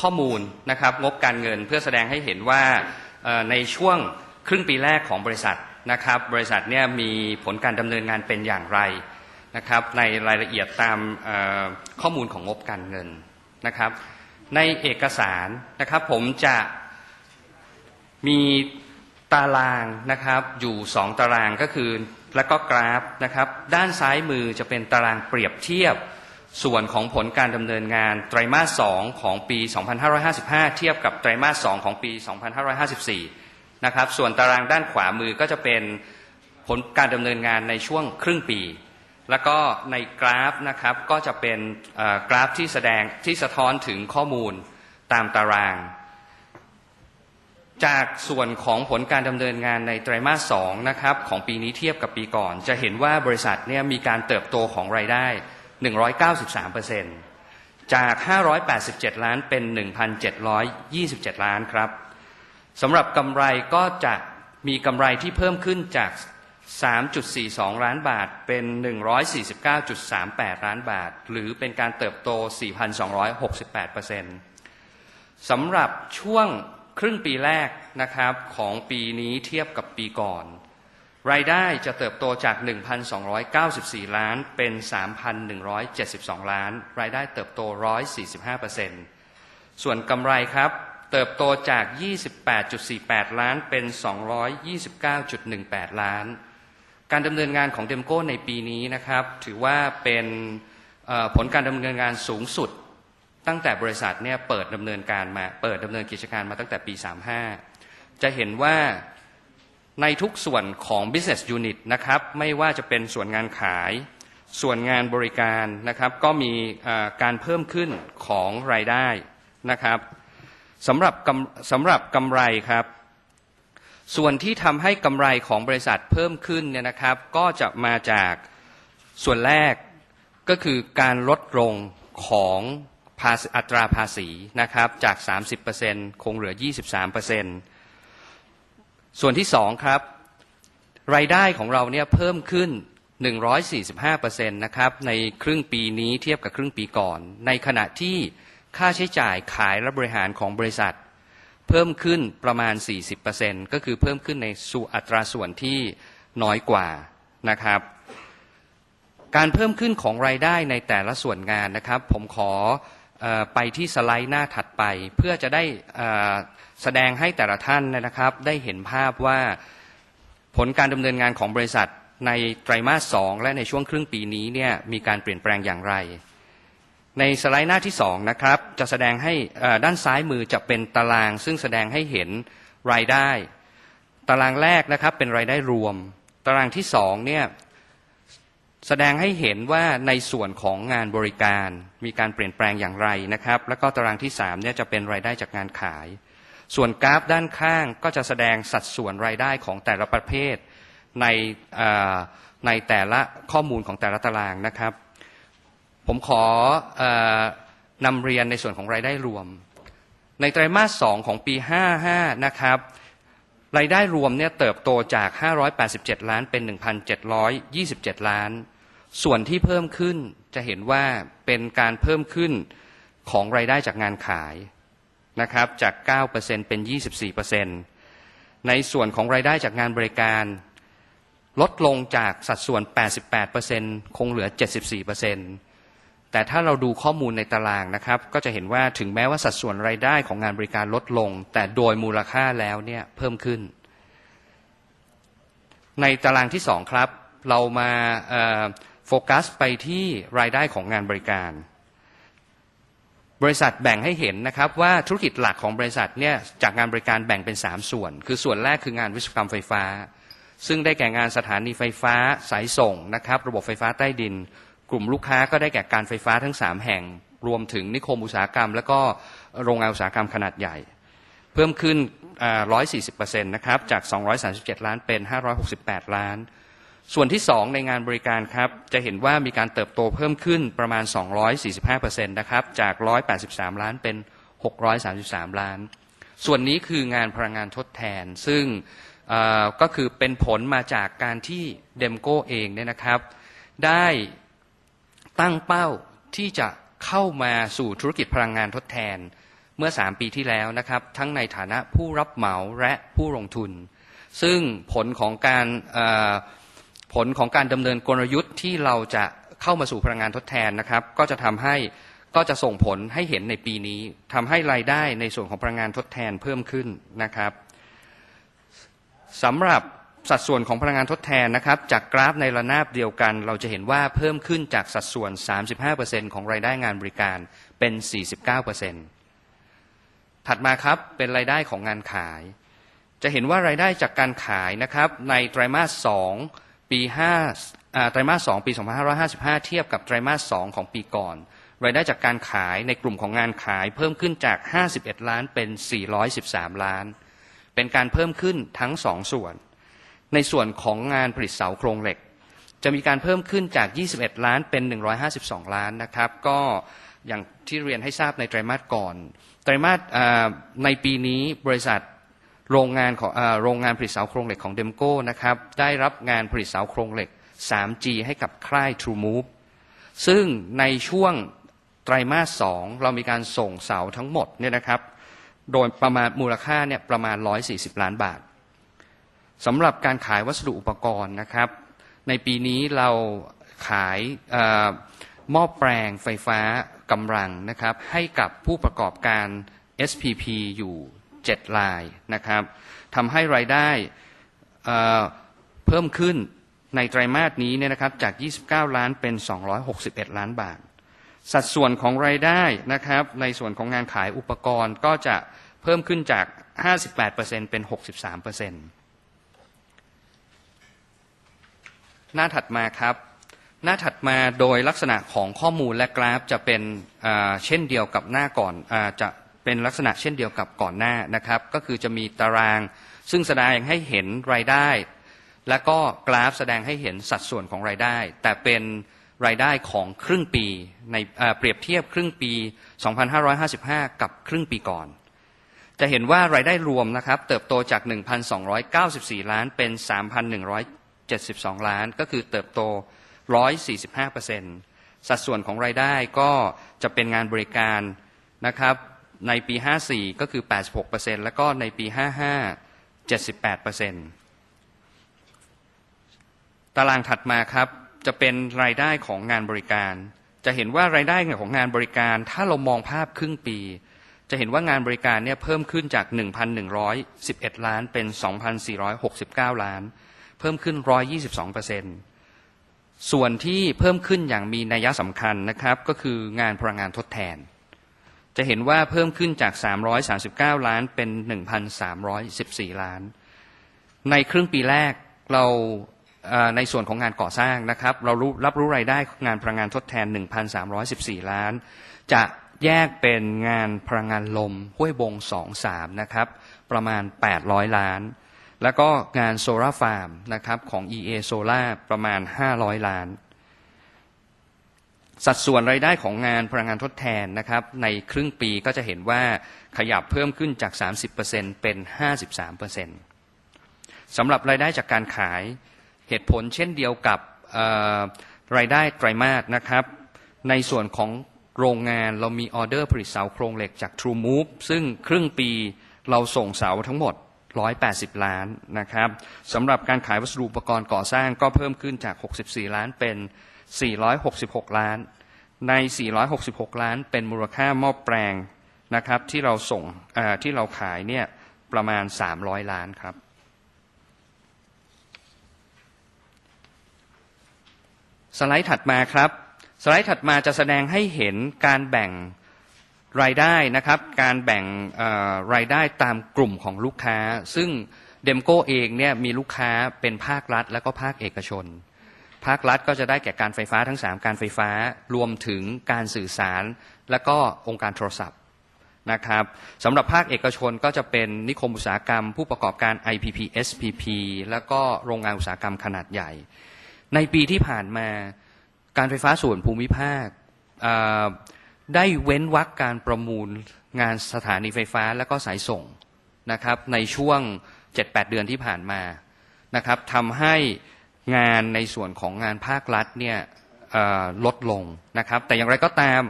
ข้อมูลนะครับงบการเงินเพื่อแสดงให้เห็นว่าในช่วงครึ่งปีแรกของบริษัทนะครับบริษัทเนี่ยมีผลการดำเนินงานเป็นอย่างไรนะครับในรายละเอียดตามข้อมูลของงบการเงินนะครับ ในเอกสารนะครับผมจะมีตารางนะครับอยู่ 2 ตารางก็คือ แล้วก็กราฟนะครับด้านซ้ายมือจะเป็นตารางเปรียบเทียบ ส่วนของผลการดำเนินงานไตรมาส2ของปี 2555 เทียบกับไตรมาส2ของปี 2554 นะครับ ส่วนตารางด้านขวามือก็จะเป็นผลการดำเนินงานในช่วงครึ่งปี แล้วก็ในกราฟนะครับก็จะเป็นกราฟที่แสดงที่สะท้อนถึงข้อมูลตามตาราง จากส่วนของผลการดำเนินงานในไตรมาส2นะครับของปีนี้เทียบกับปีก่อน จะเห็นว่าบริษัทเนี่ยมีการเติบโตของรายได้ 193%จาก 587 ล้านเป็น 1,727 ล้านครับสำหรับกำไรก็จะมีกำไรที่เพิ่มขึ้นจาก 3.42 ล้านบาทเป็น 149.38 ล้านบาท หรือเป็นการเติบโต 4,268%สำหรับช่วงครึ่งปีแรกนะครับของปีนี้เทียบกับปีก่อน รายได้จะเติบโตจาก 1,294 ล้านเป็น 3,172 ล้าน รายได้เติบโต 145%ส่วนกำไรครับ เติบโตจาก 28.48 ล้านเป็น 229.18 ล้าน การดำเนินงานของเดมโก้ในปีนี้นะครับ ถือว่าเป็นผลการดำเนินงานสูงสุด ตั้งแต่บริษัทเนี่ยเปิดดำเนินการมาเปิดดำเนินกิจการมาตั้งแต่ปี 35 จะเห็นว่า ในทุกส่วนของ business unit นะครับ ไม่ว่าจะเป็นส่วนงานขาย ส่วนงานบริการนะครับ ก็มีการเพิ่มขึ้นของรายได้นะครับสำหรับสำหรับกำไรครับ ส่วนที่ทำให้กำไรของบริษัทเพิ่มขึ้นเนี่ยนะครับ ก็จะมาจากส่วนแรกก็คือการลดลงของภาษีอัตราภาษีนะครับจาก 30%คงเหลือ 23% ส่วนที่สองครับ รายได้ของเราเนี่ยเพิ่มขึ้น 145%นะครับในครึ่งปีนี้เทียบกับครึ่งปีก่อน ในขณะที่ค่าใช้จ่ายขายและบริหารของบริษัท เพิ่มขึ้นประมาณ 40%ก็คือเพิ่มขึ้นในส่อัตราส่วนที่น้อยกว่านะครับ การเพิ่มขึ้นของรายได้ในแต่ละส่วนงานนะครับ ผมขอออไปที่สไลด์หน้าถัดไป เพื่อจะได้อ่อ แสดงให้แต่ละท่านนะครับ ได้เห็นภาพว่าผลการดำเนินงานของบริษัทในไตรมาส2และในช่วงครึ่งปีนี้เนี่ยมีการเปลี่ยนแปลงอย่างไร ในสไลด์หน้าที่2นะครับจะแสดงให้ด้านซ้ายมือจะเป็นตาราง ซึ่งแสดงให้เห็นรายได้ ตารางแรกนะครับเป็นรายได้รวม ตารางที่2เนี่ยแสดงให้เห็นว่าในส่วนของงานบริการมีการเปลี่ยนแปลงอย่างไรนะครับ แล้วก็ตารางที่3เนี่ยจะเป็นรายได้จากงานขาย ส่วนกราฟด้านข้างก็จะแสดงสัดส่วนรายได้ของแต่ละประเภทในในแต่ละข้อมูลของแต่ละตารางนะครับ ผมขอเออนำเรียนในส่วนของรายได้รวม ในไตรมาส 2 ของปี 55 นะครับ รายได้รวมเนี่ยเติบโตจาก 587 ล้านเป็น 1,727 ล้าน ส่วนที่เพิ่มขึ้นจะเห็นว่าเป็นการเพิ่มขึ้นของรายได้จากงานขาย นะครับจาก 9%เป็น 24%ในส่วนของรายได้จากงานบริการลดลงจากสัดส่วน 88%คงเหลือ 74%แต่ถ้าเราดูข้อมูลในตารางนะครับ ก็จะเห็นว่าถึงแม้ว่าสัดส่วนรายได้ของงานบริการลดลง แต่โดยมูลค่าแล้วเนี่ยเพิ่มขึ้น ในตารางที่สองครับ เรามาโฟกัสไปที่รายได้ของงานบริการ บริษัทแบ่งให้เห็นนะครับว่าธุรกิจหลักของบริษัทเนี่ยจากงานบริการแบ่งเป็น 3 ส่วน คือส่วนแรกคืองานวิศวกรรมไฟฟ้า ซึ่งได้แก่งานสถานีไฟฟ้าสายส่งนะครับระบบไฟฟ้าใต้ดิน กลุ่มลูกค้าก็ได้แก่การไฟฟ้าทั้ง 3 แห่ง รวมถึงนิคมอุตสาหกรรม และก็โรงงานอุตสาหกรรมขนาดใหญ่ เพิ่มขึ้นอ่า140%นะครับจาก 237 ล้านเป็น 568 ล้าน ส่วนที่ 2 ในงานบริการครับ จะเห็นว่ามีการเติบโตเพิ่มขึ้นประมาณ 245%นะครับ จาก 183 ล้านเป็น 633 ล้าน ส่วนนี้คืองานพลังงานทดแทน ซึ่งก็คือเป็นผลมาจากการที่เดมโก้เองเนี่ยนะครับ ได้ตั้งเป้าที่จะเข้ามาสู่ธุรกิจพลังงานทดแทนเมื่อ 3 ปีที่แล้วนะครับ ทั้งในฐานะผู้รับเหมาและผู้ลงทุน ซึ่งผลของการ ผลของการดำเนินกลยุทธ์ที่เราจะเข้ามาสู่พลังงานทดแทนนะครับ ก็จะทำให้ก็จะส่งผลให้เห็นในปีนี้ทำให้รายได้ในส่วนของพลังงานทดแทนเพิ่มขึ้นนะครับสำหรับสัดส่วนของพลังงานทดแทนนะครับ จากกราฟในระนาบเดียวกัน เราจะเห็นว่าเพิ่มขึ้นจากสัดส่วน 35%ของรายได้งานบริการเป็น 49%ถัดมาครับเป็นรายได้ของงานขาย จะเห็นว่ารายได้จากการขายนะครับ ในไตรมาส2 ปี5อ่าไตรมาส2ปี 2555 เทียบกับไตรมาส2ของปีก่อน รายได้จากการขายในกลุ่มของงานขายเพิ่มขึ้นจาก 51 ล้านเป็น 413 ล้าน เป็นการเพิ่มขึ้นทั้ง2ส่วน ในส่วนของงานผลิตเสาโครงเหล็ก จะมีการเพิ่มขึ้นจาก 21 ล้านเป็น 152 ล้านนะครับ ก็อย่างที่เรียนให้ทราบในไตรมาสก่อน ไตรมาสในปีนี้บริษัท โรงงานของโรงงานผลิตเสาโครงเหล็กของเดมโก้นะครับได้รับงานผลิตเสาโครงเหล็ก 3G ให้กับค่าย True Move ซึ่งในช่วงไตรมาส2เรามีการส่งเสาทั้งหมดเนี่ยนะครับโดยประมาณมูลค่าเนี่ยประมาณ 140 ล้านบาทสำหรับการขายวัสดุอุปกรณ์นะครับ ในปีนี้เราขายหม้อแปลงไฟฟ้ากำลังนะครับให้กับผู้ประกอบการ SPP อยู่ 7 รายนะครับทำให้รายได้เพิ่มขึ้นในไตรมาสนี้เนี่ยนะครับจาก 29 ล้านเป็น 261 ล้านบาท สัดส่วนของรายได้นะครับในส่วนของงานขายอุปกรณ์ก็จะเพิ่มขึ้นจาก 58%เป็น 63%หน้าถัดมาครับ หน้าถัดมาโดยลักษณะของข้อมูลและกราฟจะเป็นเช่นเดียวกับหน้าก่อนอจะ เป็นลักษณะเช่นเดียวกับก่อนหน้านะครับ ก็คือจะมีตาราง ซึ่งแสดงให้เห็นรายได้ และก็กราฟแสดงให้เห็นสัดส่วนของรายได้ แต่เป็นรายได้ของครึ่งปีในเปรียบเทียบครึ่งปี 2555 กับครึ่งปีก่อน จะเห็นว่ารายได้รวมนะครับ เติบโตจาก 1,294 ล้านเป็น 3,172 ล้าน ก็คือเติบโต 145%สัดส่วนของรายได้ก็จะเป็นงานบริการนะครับ ในปี 54 ก็คือ 86%แล้วก็ในปี 55 78%ตารางถัดมาครับ จะเป็นรายได้ของงานบริการ จะเห็นว่ารายได้ของงานบริการ ถ้าเรามองภาพครึ่งปี จะเห็นว่างานบริการเนี่ยเพิ่มขึ้นจาก 1,111 ล้านเป็น 2,469 ล้าน เพิ่มขึ้น 122%ส่วนที่เพิ่มขึ้นอย่างมีนัยสำคัญนะครับ ก็คืองานพลังงานทดแทน จะเห็นว่าเพิ่มขึ้นจาก 339 ล้านเป็น 1,314 ล้าน ในครึ่งปีแรกเราในส่วนของงานก่อสร้างนะครับ เรารับรู้รายได้งานพลังงานทดแทน 1,314 ล้าน จะแยกเป็นงานพลังงานลมห้วยบง 2-3 นะครับ ประมาณ 800 ล้าน แล้วก็งานโซลาร์ฟาร์มนะครับของ EA Solar ประมาณ 500 ล้าน สัดส่วนรายได้ของงานพลังงานทดแทนนะครับในครึ่งปีก็จะเห็นว่าขยับเพิ่มขึ้นจาก 30%เป็น 53%สำหรับรายได้จากการขายเหตุผลเช่นเดียวกับรายได้ไตรมาสนะครับในส่วนของโรงงานเรามีออเดอร์ผลิตเสาโครงเหล็กจาก True Move ซึ่งครึ่งปีเราส่งเสาทั้งหมด 180 ล้านนะครับสำหรับการขายวัสดุอุปกรณ์ก่อสร้างก็เพิ่มขึ้นจาก 64 ล้านเป็น 466 ล้าน ใน 466 ล้านเป็นมูลค่าหม้อแปลงนะครับที่เราส่งที่เราขายเนี่ยประมาณ 300 ล้านครับ สไลด์ถัดมาครับ สไลด์ถัดมาจะแสดงให้เห็นการแบ่งรายได้นะครับ การแบ่งรายได้ตามกลุ่มของลูกค้า ซึ่งเดมโก้เองเนี่ยมีลูกค้าเป็นภาครัฐ และก็ภาคเอกชน ภาครัฐก็จะได้แก่การไฟฟ้าทั้ง 3 การไฟฟ้ารวมถึงการสื่อสาร และก็องค์การโทรศัพท์นะครับสำหรับภาคเอกชนก็จะเป็นนิคมอุตสาหกรรม ผู้ประกอบการ IPP SPP แล้วก็โรงงานอุตสาหกรรมขนาดใหญ่ ในปีที่ผ่านมาการไฟฟ้าส่วนภูมิภาคได้เว้นวรรคการประมูลงานสถานีไฟฟ้าและก็สายส่งนะครับในช่วง 7-8 เดือนที่ผ่านมานะครับทำให้ งานในส่วนของงานภาครัฐเนี่ยลดลงนะครับ แต่อย่างไรก็ตาม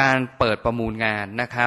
การเปิดประมูลงานนะครับ